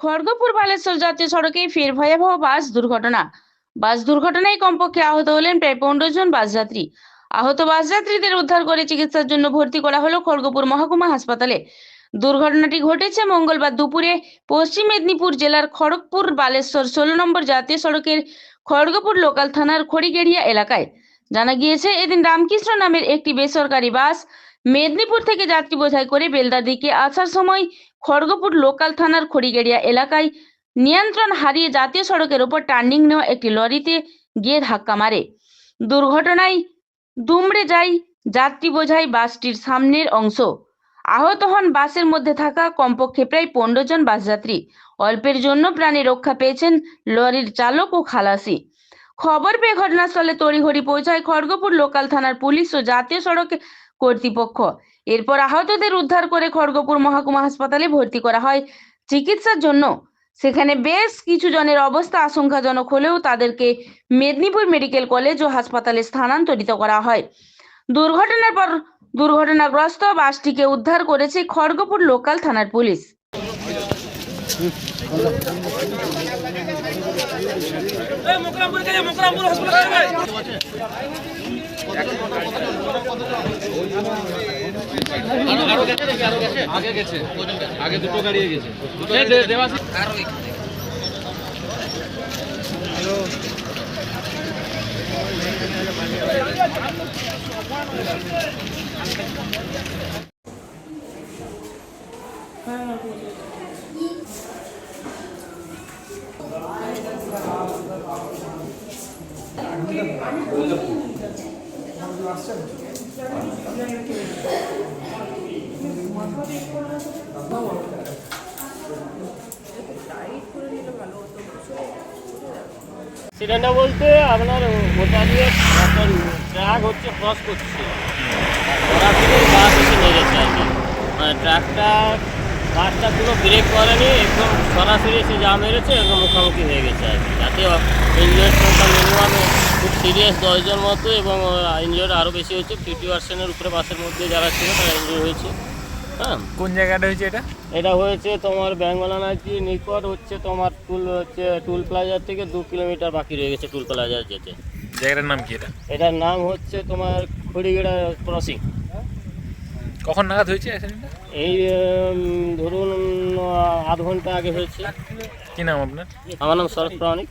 খড়গপুর বালেশ্বর জাতীয় সড়কে ফের ভয়াবহ বাস দুর্ঘটনা। বাস দুর্ঘটনায় কমপক্ষে আহত হলেন প্রায় পনেরো জন বাসযাত্রী আহত বাসযাত্রীদের উদ্ধার করে চিকিৎসার জন্য ভর্তি করা হলো খড়গপুর মহকুমা হাসপাতালে। দুর্ঘটনাটি ঘটেছে মঙ্গলবার দুপুরে পশ্চিম মেদিনীপুর জেলার খড়গপুর বালেশ্বর ষোলো নম্বর জাতীয় সড়কের খড়গপুর লোকাল থানার খড়িগেড়িয়া এলাকায়। জানা গিয়েছে, এদিন রামকৃষ্ণ নামের একটি বেসরকারি বাস মেদিনীপুর থেকে যাত্রী বোঝাই করে বেলদার দিকে আসার সময় খড়গপুর লোকাল থানার খড়িগেড়িয়া এলাকায় নিয়ন্ত্রণ হারিয়ে জাতীয় সড়কের ওপর টার্নিং নেওয়া একটি লরিতে গিয়ে ধাক্কা মারে। দুর্ঘটনায় দুমড়ে যায় যাত্রী বোঝাই বাসটির সামনের অংশ। আহত হন বাসের মধ্যে থাকা কমপক্ষে প্রায় পনেরো জন বাসযাত্রী অল্পের জন্য প্রাণে রক্ষা পেয়েছেন লরির চালক ও খালাসি। খবর পেয়ে ঘটনাস্থলে তড়িঘড়ি পৌঁছায় খড়গপুর লোকাল থানার পুলিশ ও জাতীয় সড়ক কর্তৃপক্ষ। এরপর আহতদের উদ্ধার করে খড়গপুর মহকুমা হাসপাতালে ভর্তি করা হয়। চিকিৎসার জন্য সেখানে বেশ কিছু জনের অবস্থা আশঙ্কাজনক হলেও তাদেরকে মেদিনীপুর মেডিকেল কলেজ ও হাসপাতালে স্থানান্তরিত করা হয়। দুর্ঘটনার পর দুর্ঘটনাগ্রস্ত বাসটিকে উদ্ধার করেছে খড়গপুর লোকাল থানার পুলিশ। আগে গেছে আগে দুটো গাড়ি গেছে অ্যাক্সিডেন্টটা বলতে আপনার ওটা দিয়ে আপনার ট্রাক হচ্ছে ক্রস করছে। বাস এসে লেগেছে আর কি। মানে ট্রাকটা বাসটা পুরো ব্রেক করেনি একদম সরাসরি এসে যা মেরেছে একদম মুখোমুখি হয়ে গেছে আর কি। যাতে ইঞ্জিনিয়ার সংখ্যা মিনিমাম খুব সিরিয়াস দশজন মতো এবং ইঞ্জিনিয়ার আরও বেশি হয়েছে। ফিফটি পার্সেন্টের উপরে বাসের মধ্যে যারা ছিল তারা ইঞ্জিনিয়ার হয়েছে। হ্যাঁ? কোন জায়গাটা হয়েছে এটা? এটা হয়েছে তোমার ব্যাঙ্গলানাজি নিকট হচ্ছে তোমার টুল হচ্ছে টুল প্লাজার থেকে দু কিলোমিটার বাকি রয়ে গেছে টুল প্লাজার যেতে। জায়গাটার নাম কি এটা? এটার নাম হচ্ছে তোমার খড়িগেড়া ক্রসিং কখন নাগাদ হয়েছে অ্যাক্সিডেন্টটা এই ধরুন আধ ঘণ্টা আগে হয়েছে। কি নাম আপনার? আমার নাম শরৎ প্রামাণিক।